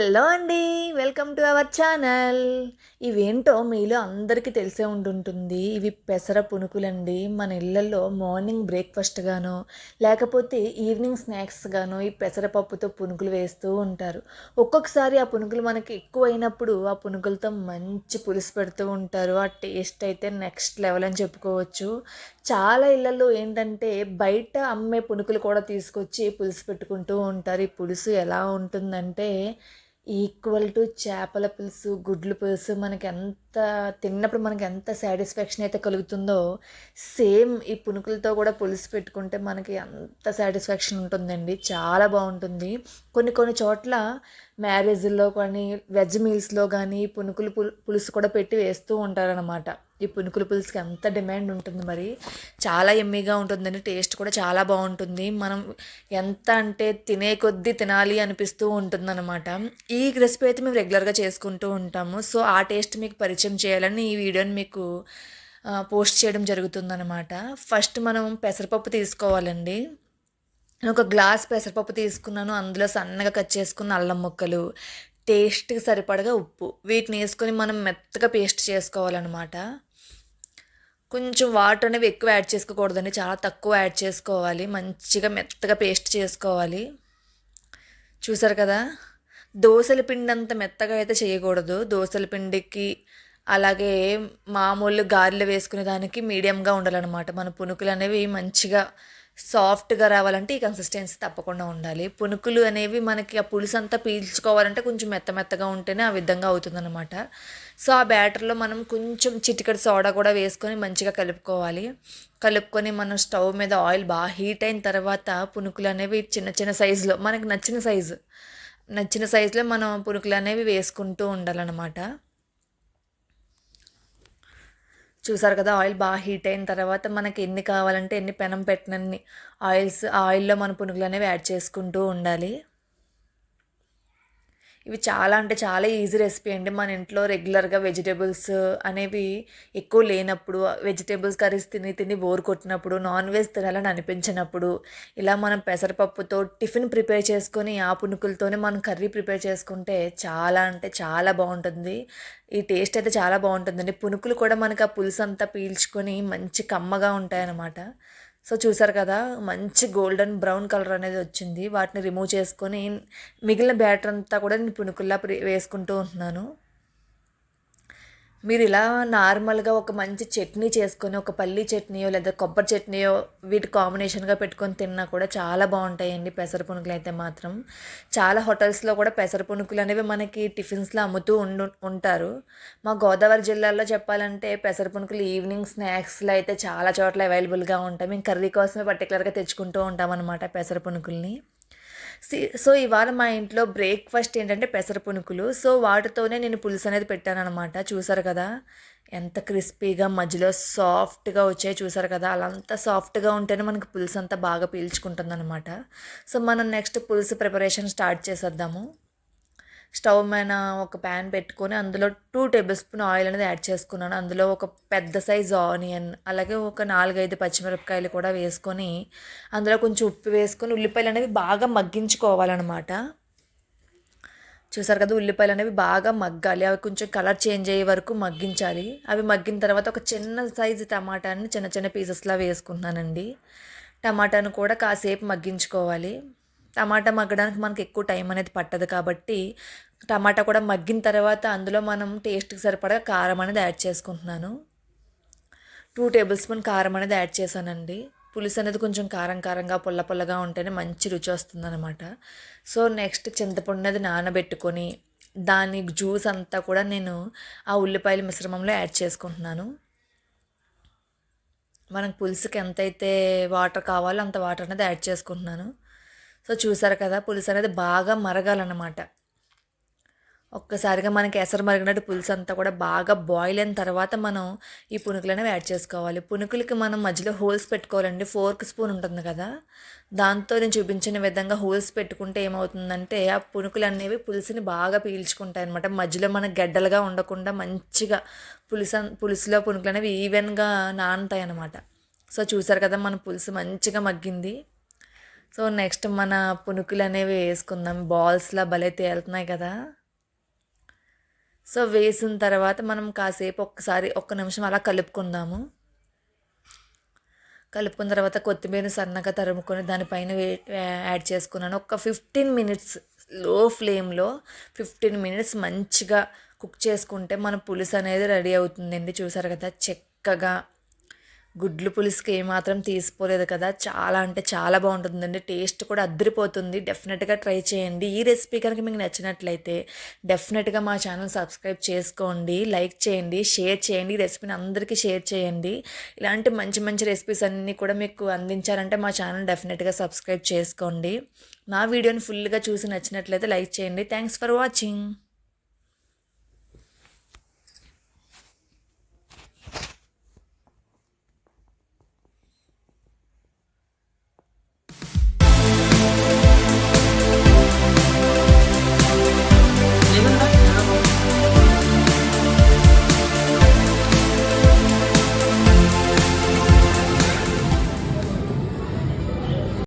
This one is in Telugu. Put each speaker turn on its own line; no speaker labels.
హలో అండి వెల్కమ్ టు అవర్ ఛానల్. ఇవేంటో మీలో అందరికీ తెలిసే ఉంటుంటుంది. ఇవి పెసర పునుకులండి. మన ఇళ్ళల్లో మార్నింగ్ బ్రేక్ఫాస్ట్గానో లేకపోతే ఈవినింగ్ స్నాక్స్గానో ఈ పెసరపప్పుతో పునుకులు వేస్తూ ఉంటారు. ఒక్కొక్కసారి ఆ పునుకులు మనకి ఎక్కువ అయినప్పుడు ఆ పునుకులతో మంచి పులుసు పెడుతూ ఉంటారు. ఆ టేస్ట్ అయితే నెక్స్ట్ లెవెల్ అని చెప్పుకోవచ్చు. చాలా ఇళ్ళల్లో ఏంటంటే బయట అమ్మే పునుకులు కూడా తీసుకొచ్చి పులుసు పెట్టుకుంటూ ఉంటారు. ఈ పులుసు ఎలా ఉంటుందంటే ఈక్వల్ టు చేపల పులుసు గుడ్లు పులుసు మనకి ఎంత తిన్నప్పుడు మనకి ఎంత సాటిస్ఫాక్షన్ అయితే కలుగుతుందో సేమ్ ఈ పునుకులతో కూడా పులుసు పెట్టుకుంటే మనకి అంత సాటిస్ఫాక్షన్ ఉంటుందండి. చాలా బాగుంటుంది. కొన్ని కొన్ని చోట్ల మ్యారేజ్లో కానీ వెజ్ మీల్స్లో కానీ పునుకులు పులుసు కూడా పెట్టి వేస్తూ ఉంటారనమాట ఈ పునుకుల పులుసుకి ఎంత డిమాండ్ ఉంటుంది మరి? చాలా ఎమ్మీగా ఉంటుందండి. టేస్ట్ కూడా చాలా బాగుంటుంది. మనం ఎంత అంటే తినే కొద్దీ తినాలి అనిపిస్తూ ఉంటుందన్నమాట. ఈ రెసిపీ అయితే మేము రెగ్యులర్గా చేసుకుంటూ ఉంటాము. సో ఆ టేస్ట్ మీకు పరిచయం చేయాలని ఈ వీడియోని మీకు పోస్ట్ చేయడం జరుగుతుందన్నమాట. ఫస్ట్ మనం పెసరపప్పు తీసుకోవాలండి. నేను ఒక గ్లాస్ పెసరపప్పు తీసుకున్నాను. అందులో సన్నగా కట్ చేసుకున్న అల్లం ముక్కలు టేస్ట్కి సరిపడగా ఉప్పు. వీటిని వేసుకొని మనం మెత్తగా పేస్ట్ చేసుకోవాలన్నమాట. కొంచెం వాటర్ అనేవి ఎక్కువ యాడ్ చేసుకోకూడదండి. చాలా తక్కువ యాడ్ చేసుకోవాలి. మంచిగా మెత్తగా పేస్ట్ చేసుకోవాలి. చూసారు కదా? దోశల పిండి అంత మెత్తగా అయితే చేయకూడదు. దోశల పిండికి అలాగే మామూలు గారెలు వేసుకునే దానికి మీడియంగా ఉండాలన్నమాట. మన పునుకులు అనేవి మంచిగా సాఫ్ట్గా రావాలంటే ఈ కన్సిస్టెన్సీ తప్పకుండా ఉండాలి. పునుకులు అనేవి మనకి ఆ పులుసు అంతా పీల్చుకోవాలంటే కొంచెం మెత్త మెత్తగా ఉంటేనే ఆ విధంగా అవుతుందన్నమాట. సో ఆ బ్యాటర్లో మనం కొంచెం చిటికడి సోడా కూడా వేసుకొని మంచిగా కలుపుకోవాలి. కలుపుకొని మనం స్టవ్ మీద ఆయిల్ బాగా హీట్ అయిన తర్వాత పునుకులు అనేవి చిన్న చిన్న సైజులో మనకి నచ్చిన సైజు నచ్చిన సైజులో మనం పునుకులు అనేవి వేసుకుంటూ ఉండాలన్నమాట. చూసారు కదా ఆయిల్ బాగా హీట్ అయిన తర్వాత మనకి ఎన్ని కావాలంటే ఎన్ని పెనం పెట్టినన్ని ఆయిల్స్ ఆయిల్లో మన పునుగులు అనేవి యాడ్ చేసుకుంటూ ఉండాలి. ఇవి చాలా అంటే చాలా ఈజీ రెసిపీ అండి. మన ఇంట్లో రెగ్యులర్గా వెజిటేబుల్స్ అనేవి ఎక్కువ లేనప్పుడు వెజిటేబుల్స్ కర్రీస్ తిని తిని బోర్ కొట్టినప్పుడు నాన్ వెజ్ తినాలని అనిపించినప్పుడు ఇలా మనం పెసరపప్పుతో టిఫిన్ ప్రిపేర్ చేసుకొని ఆ పునుకులతోనే మనం కర్రీ ప్రిపేర్ చేసుకుంటే చాలా అంటే చాలా బాగుంటుంది. ఈ టేస్ట్ అయితే చాలా బాగుంటుందండి. పునుకులు కూడా మనకు ఆ పులుసు అంతా పీల్చుకొని మంచి కమ్మగా ఉంటాయన్నమాట. సో చూసారు కదా మంచి గోల్డెన్ బ్రౌన్ కలర్ అనేది వచ్చింది. వాటిని రిమూవ్ చేసుకొని మిగిలిన బ్యాటర్ అంతా కూడా నేను పునుకుల్లా వేసుకుంటూ ఉంటున్నాను. మీరు ఇలా నార్మల్గా ఒక మంచి చట్నీ చేసుకొని ఒక పల్లీ చట్నీయో లేదా కొబ్బరి చట్నీయో వీటి కాంబినేషన్గా పెట్టుకొని తిన్నా కూడా చాలా బాగుంటాయండి పెసర పునుకులు అయితే మాత్రం. చాలా హోటల్స్లో కూడా పెసర పునుకులు అనేవి మనకి టిఫిన్స్లో అమ్ముతూ ఉండు ఉంటారు. మా గోదావరి జిల్లాలో చెప్పాలంటే పెసర పునుకులు ఈవినింగ్ స్నాక్స్లో అయితే చాలా చోట్ల అవైలబుల్గా ఉంటాయి. మేము కర్రీ కోసమే పర్టికులర్గా తెచ్చుకుంటూ ఉంటాం అనమాట పెసర పునుకుల్ని సో ఇవాళ మా ఇంట్లో బ్రేక్ఫాస్ట్ ఏంటంటే పెసర పునుకులు. సో వాటితోనే నేను పులుసు అనేది పెట్టాను అనమాట చూసారు కదా? ఎంత క్రిస్పీగా మధ్యలో సాఫ్ట్గా వచ్చాయి చూసారు కదా? అలా అంత సాఫ్ట్గా ఉంటేనే మనకి పులుసు అంతా బాగా పీల్చుకుంటుంది అనమాట సో మనం నెక్స్ట్ పులుసు ప్రిపరేషన్ స్టార్ట్ చేసేద్దాము. స్టవ్ మీద ఒక ప్యాన్ పెట్టుకొని అందులో టూ టేబుల్ స్పూన్ ఆయిల్ అనేది యాడ్ చేసుకున్నాను. అందులో ఒక పెద్ద సైజ్ ఆనియన్ అలాగే ఒక నాలుగైదు పచ్చిమిరపకాయలు కూడా వేసుకొని అందులో కొంచెం ఉప్పు వేసుకొని ఉల్లిపాయలు అనేవి బాగా మగ్గించుకోవాలన్నమాట. చూసారు కదా ఉల్లిపాయలు అనేవి బాగా మగ్గాలి. అవి కొంచెం కలర్ చేంజ్ అయ్యే వరకు మగ్గించాలి. అవి మగ్గిన తర్వాత ఒక చిన్న సైజు టమాటాని చిన్న చిన్న పీసెస్లా వేసుకుంటున్నానండి. టమాటాను కూడా కాసేపు మగ్గించుకోవాలి. టమాటా మగ్గడానికి మనకి ఎక్కువ టైం అనేది పట్టదు కాబట్టి టమాటా కూడా మగ్గిన తర్వాత అందులో మనం టేస్ట్కి సరిపడా కారం అనేది యాడ్ చేసుకుంటున్నాను. టూ టేబుల్ స్పూన్ కారం అనేది యాడ్ చేశానండి. పులుసు అనేది కొంచెం కారం కారంగా పుల్ల పుల్లగా ఉంటేనే మంచి రుచి వస్తుందన్నమాట. సో నెక్స్ట్ చింతపండు అనేది నానబెట్టుకొని దాని జ్యూస్ అంతా కూడా నేను ఆ ఉల్లిపాయల మిశ్రమంలో యాడ్ చేసుకుంటున్నాను. మనకు పులుసుకి ఎంతైతే వాటర్ కావాలో అంత వాటర్ అనేది యాడ్ చేసుకుంటున్నాను. సో చూసారు కదా పులుసు అనేది బాగా మరగాలన్నమాట. ఒక్కసారిగా మనకి ఎసరు మరిగినట్టు పులుసు అంతా కూడా బాగా బాయిల్ అయిన తర్వాత మనం ఈ పునుకులు అనేవి యాడ్ చేసుకోవాలి. పునుకులకి మనం మధ్యలో హోల్స్ పెట్టుకోవాలండి. ఫోర్క్ స్పూన్ ఉంటుంది కదా దాంతో నేను చూపించిన విధంగా హోల్స్ పెట్టుకుంటే ఏమవుతుందంటే ఆ పునుకులు అనేవి పులుసుని బాగా పీల్చుకుంటాయి అనమాట మధ్యలో మనకు గడ్డలుగా ఉండకుండా మంచిగా పులుసు పులుసులో పునుకులు అనేవి ఈవెన్గా నానుతాయి అనమాట సో చూసారు కదా మన పులుసు మంచిగా మగ్గింది. సో నెక్స్ట్ మన పునుకులు అనేవి వేసుకుందాం బాల్స్లా భలే తేలుతున్నాయి కదా. సో వేసిన తర్వాత మనం కాసేపు ఒక్కసారి ఒక్క నిమిషం అలా కలుపుకుందాము. కలుపుకున్న తర్వాత కొత్తిమీర సన్నగా తరుముకొని దానిపైన యాడ్ చేసుకున్నాను. ఒక ఫిఫ్టీన్ మినిట్స్లో ఫ్లేమ్లో ఫిఫ్టీన్ మినిట్స్ మంచిగా కుక్ చేసుకుంటే మన పులుసు అనేది రెడీ అవుతుందండి చూసారు కదా? చక్కగా గుడ్లు పులుసుకి ఏమాత్రం తీసిపోలేదు కదా. చాలా అంటే చాలా బాగుంటుందండి. టేస్ట్ కూడా అద్దరిపోతుంది. డెఫినెట్గా ట్రై చేయండి. ఈ రెసిపీ కనుక మీకు నచ్చినట్లయితే డెఫినెట్గా మా ఛానల్ సబ్స్క్రైబ్ చేసుకోండి. లైక్ చేయండి. షేర్ చేయండి. ఈ రెసిపీని అందరికీ షేర్ చేయండి. ఇలాంటి మంచి మంచి రెసిపీస్ అన్నీ కూడా మీకు అందించారంటే మా ఛానల్ డెఫినెట్గా సబ్స్క్రైబ్ చేసుకోండి. నా వీడియోని ఫుల్గా చూసి నచ్చినట్లయితే లైక్ చేయండి. Thanks for watching.